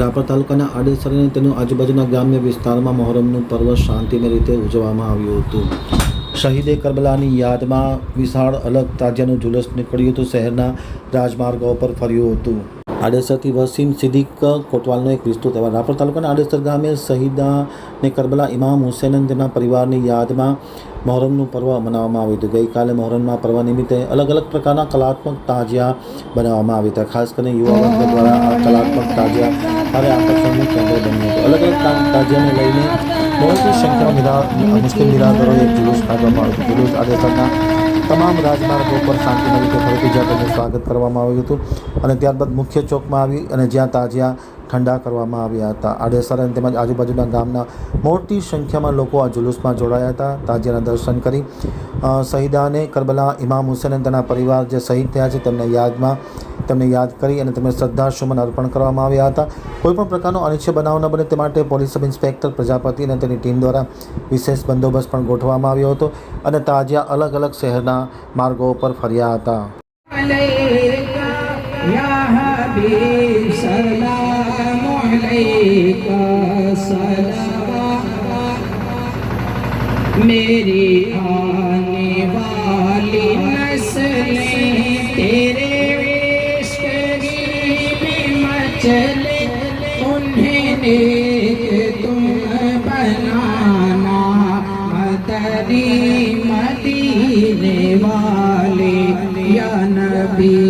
રાપર તાલુકાના આડેસર અને તેનું આજુબાજુના ગ્રામ્ય વિસ્તારમાં મોહરમનું પર્વ શાંતિમય રીતે ઉજવવામાં આવ્યું હતું. શહીદે કરબલાની યાદમાં વિશાળ અલગ તાજિયાનું જુલુસ નીકળ્યું હતું, શહેરના રાજમાર્ગો પર ફર્યું હતું. આડેસરથી વસીમ સિદ્દીક કોટવાલનો એક વિસ્તૃત અહેવાલ. રાપર તાલુકાના આડેસર ગામે શહીદાને કરબલા ઇમામ હુસૈન અને તેમના પરિવારની યાદમાં મોહરમનું પર્વ મનાવવામાં આવ્યું હતું. ગઈકાલે મોહરમના પર્વ નિમિત્તે અલગ અલગ પ્રકારના કલાત્મક તાજિયા બનાવવામાં આવ્યા હતા. ખાસ કરીને યુવા દ્વારા કલાત્મક તાજિયા ભારે આકર્ષણનું કેન્દ્ર બન્યું હતું અલગ અલગ રાજ્યને લઈને મોટી સંખ્યામાં મુસ્લિમ નિરાદરોએ એક જુલુસ કાઢવામાં આવ્યું જુલુસ આડેસરના તમામ રાજમાર્ગો પર શાંતિના રીતે ફરી પૂજા કરીને સ્વાગત કરવામાં આવ્યું હતું. અને ત્યારબાદ મુખ્ય ચોકમાં આવી અને જ્યાં તાજિયા ઠંડા કરવામાં આવ્યા હતા. આડેસર અને તેમજ આજુબાજુના ગામના મોટી સંખ્યામાં લોકો આ જુલુસમાં જોડાયા હતા. તાજિયાના દર્શન કરી શહીદાને કરબલા ઇમામ હુસેન અને તેના પરિવાર જે શહીદ થયા છે તેમને યાદમાં, તેમને યાદ કરી અને તેમને શ્રદ્ધાસુમન અર્પણ કરવામાં આવ્યા હતા. કોઈપણ પ્રકારનો અનિચ્છ બનાવ ન બને તે માટે પોલીસ સબ ઇન્સ્પેક્ટર, પ્રજાપતિ અને તેની ટીમ દ્વારા વિશેષ બંદોબસ્ત પણ ગોઠવવામાં આવ્યો હતો અને તાજિયા અલગ અલગ શહેરના માર્ગો પર ફર્યા હતા. عليك صلوات میری آنے والی نسلیں تیرے عشق غریب مچلے انہیں نیک تم بنانا مدری مدینے والے یا نبی